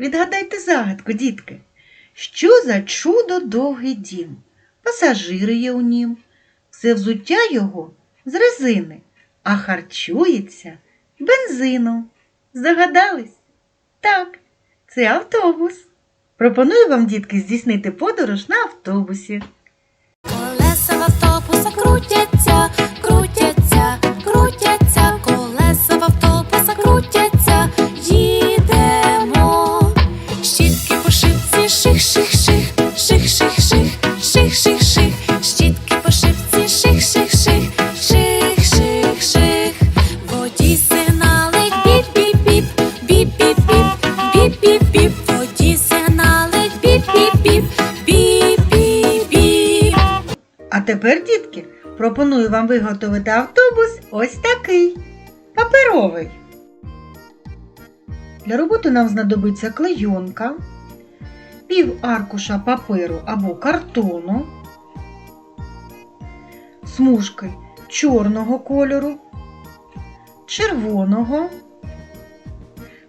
Відгадайте загадку, дітки. Що за чудо довгий дім? Пасажири є у нім. Все взуття його з резини, а харчується бензином. Здогадались? Так, це автобус. Пропоную вам, дітки, здійснити подорож на автобусі. Колеса в автобуса крутяться, крутяться, крутяться, колеса в автобуса крутяться, ших, ших, ших, ших, ших, ших, ших, ших, ших, щітки по шипці, ших, ших, ших, ших, ших, ших. Водій сигналить біп-біп-біп, біп-біп-біп, біп-біп-біп, водій сигналить біп-біп-біп, біп-біп-біп. А тепер, дітки, пропоную вам виготовити автобус ось такий паперовий. Для роботи нам знадобиться клейонка, пів аркуша паперу або картону, смужки чорного кольору, червоного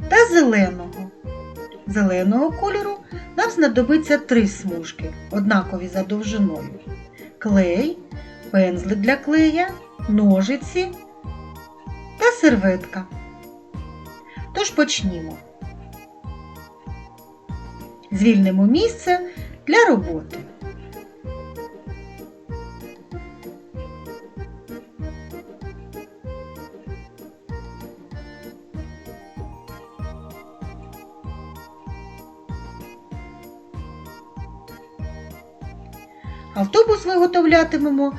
та зеленого. Зеленого кольору нам знадобиться три смужки, однакові за довжиною клей, пензлик для клея, ножиці та серветка. Тож почнімо. Звільнимо місце для роботи. Автобус виготовлятимемо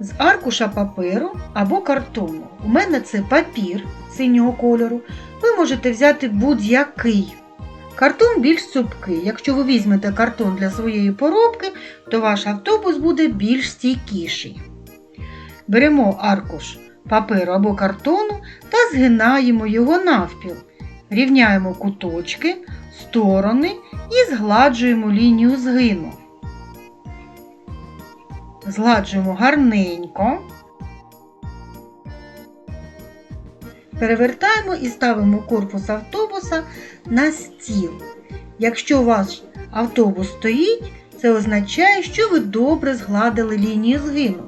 з аркуша паперу або картону. У мене це папір синього кольору. Ви можете взяти будь-який. Картон більш цупкий. Якщо ви візьмете картон для своєї поробки, то ваш автобус буде більш стійкіший. Беремо аркуш паперу або картону та згинаємо його навпіл. Рівняємо куточки, сторони і згладжуємо лінію згину згладжуємо гарненько. Перевертаємо і ставимо корпус автобуса на стіл. Якщо ваш автобус стоїть, це означає, що ви добре згладили лінію згину.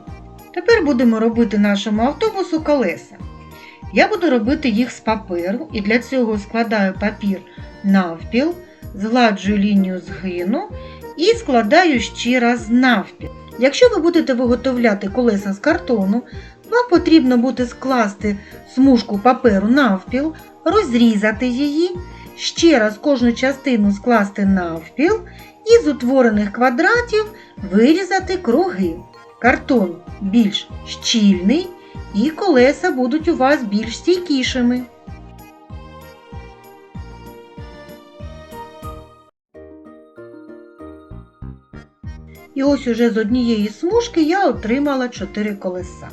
Тепер будемо робити нашому автобусу колеса. Я буду робити їх з паперу і для цього складаю папір навпіл, згладжую лінію згину і складаю ще раз навпіл. Якщо ви будете виготовляти колеса з картону, вам потрібно буде скласти смужку паперу навпіл, розрізати її, ще раз кожну частину скласти навпіл і з утворених квадратів вирізати круги. Картон більш щільний і колеса будуть у вас більш стійкішими. І ось уже з однієї смужки я отримала 4 колеса.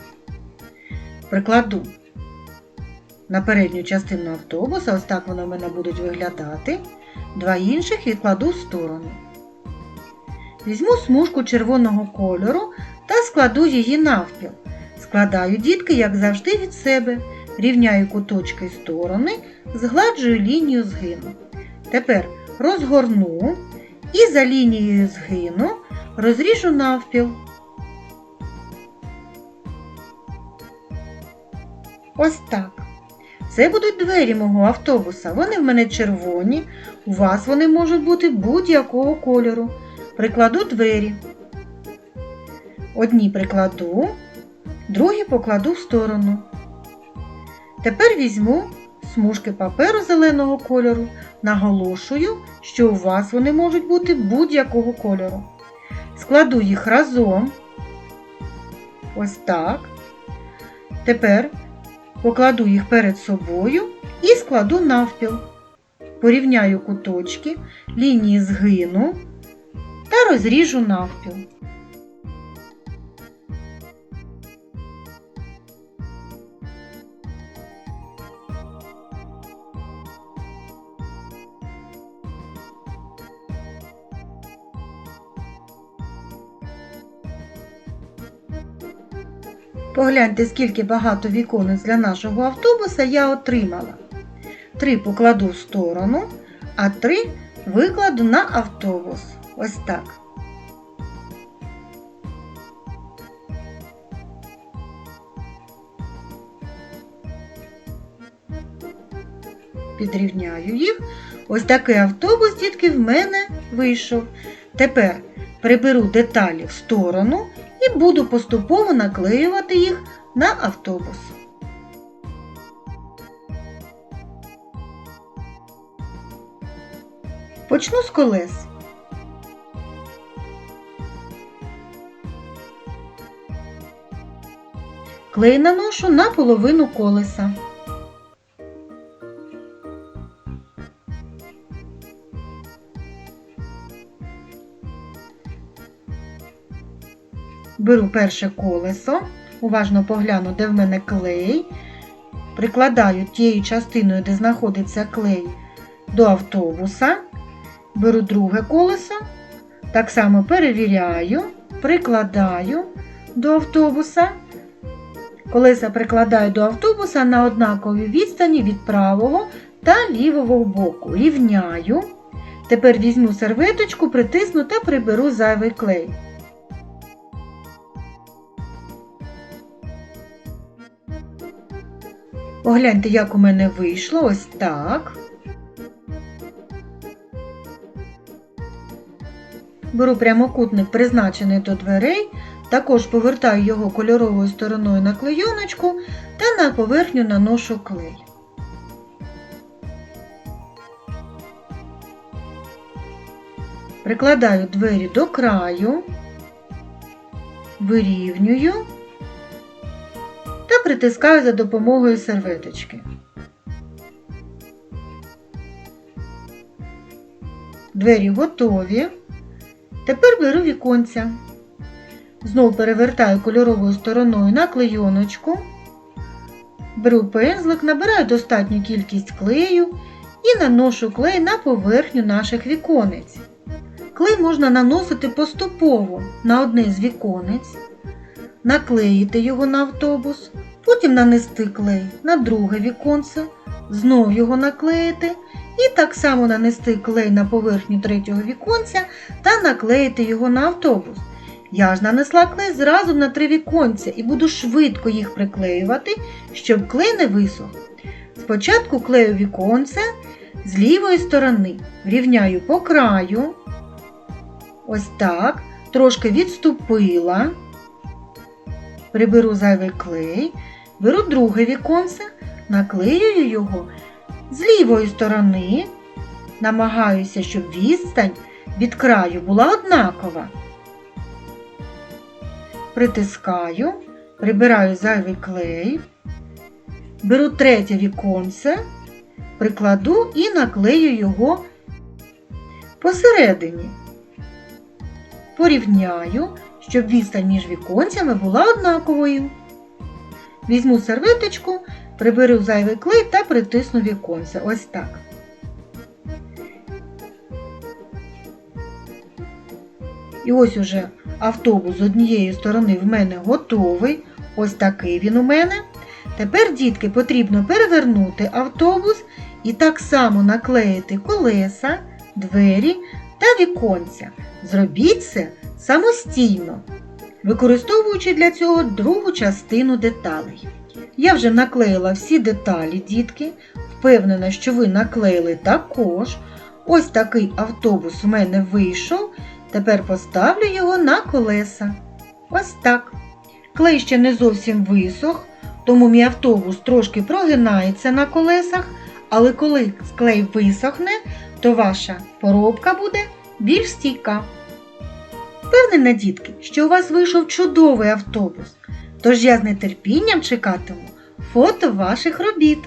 Прикладу на передню частину автобуса, ось так вони в мене будуть виглядати. Два інших відкладу в сторону. Візьму смужку червоного кольору та складу її навпіл. Складаю дітки, як завжди, від себе. Рівняю куточки сторони, згладжую лінію згину. Тепер розгорну і за лінією згину розріжу навпіл. Ось так. Це будуть двері мого автобуса. Вони в мене червоні, у вас вони можуть бути будь-якого кольору. Прикладу двері. Одні прикладу, другі покладу в сторону. Тепер візьму смужки паперу зеленого кольору, наголошую, що у вас вони можуть бути будь-якого кольору. Складу їх разом. Ось так. Тепер покладу їх перед собою і складу навпіл. Порівняю куточки, лінії згину та розріжу навпіл. Погляньте, скільки багато віконець для нашого автобуса я отримала. Три покладу в сторону, а три викладу на автобус. Ось так. Підрівняю їх. Ось такий автобус, дітки, в мене вийшов. Тепер приберу деталі в сторону і буду поступово наклеювати їх на автобус. Почну з колес. Клей наношу на половину колеса. Беру перше колесо, уважно погляну, де в мене клей, прикладаю тією частиною, де знаходиться клей, до автобуса, беру друге колесо, так само перевіряю, прикладаю до автобуса. Колеса прикладаю до автобуса на однаковій відстані від правого та лівого боку. Рівняю. Тепер візьму серветочку, притисну та приберу зайвий клей. Погляньте, як у мене вийшло. Ось так. Беру прямокутник, призначений до дверей, також повертаю його кольоровою стороною на клейоночку та на поверхню наношу клей. Прикладаю двері до краю, вирівнюю притискаю за допомогою серветочки. Двері готові. Тепер беру віконця. Знову перевертаю кольоровою стороною на клейоночку. Беру пензлик, набираю достатню кількість клею і наношу клей на поверхню наших віконець. Клей можна наносити поступово на одне з віконець, наклеїти його на автобус, потім нанести клей на друге віконце, знов його наклеїти і так само нанести клей на поверхню третього віконця та наклеїти його на автобус. Я ж нанесла клей зразу на три віконця і буду швидко їх приклеювати, щоб клей не висох. Спочатку клею віконце з лівої сторони, рівняю по краю, ось так, трошки відступила, приберу зайвий клей, беру друге віконце, наклеюю його з лівої сторони, намагаюся, щоб відстань від краю була однакова. Притискаю, прибираю зайвий клей, беру третє віконце, прикладу і наклею його посередині. Порівняю, щоб відстань між віконцями була однаковою. Візьму серветочку, приберу зайвий клей та притисну віконце. Ось так. І ось уже автобус з однієї сторони в мене готовий. Ось такий він у мене. Тепер, дітки, потрібно перевернути автобус і так само наклеїти колеса, двері та віконця. Зробіть це самостійно, використовуючи для цього другу частину деталей. Я вже наклеїла всі деталі, дітки. Впевнена, що ви наклеїли також. Ось такий автобус в мене вийшов. Тепер поставлю його на колеса. Ось так. Клей ще не зовсім висох, тому мій автобус трошки прогинається на колесах, але коли клей висохне, то ваша поробка буде більш стійка. Впевнена, дітки, що у вас вийшов чудовий автобус, тож я з нетерпінням чекатиму фото ваших робіт.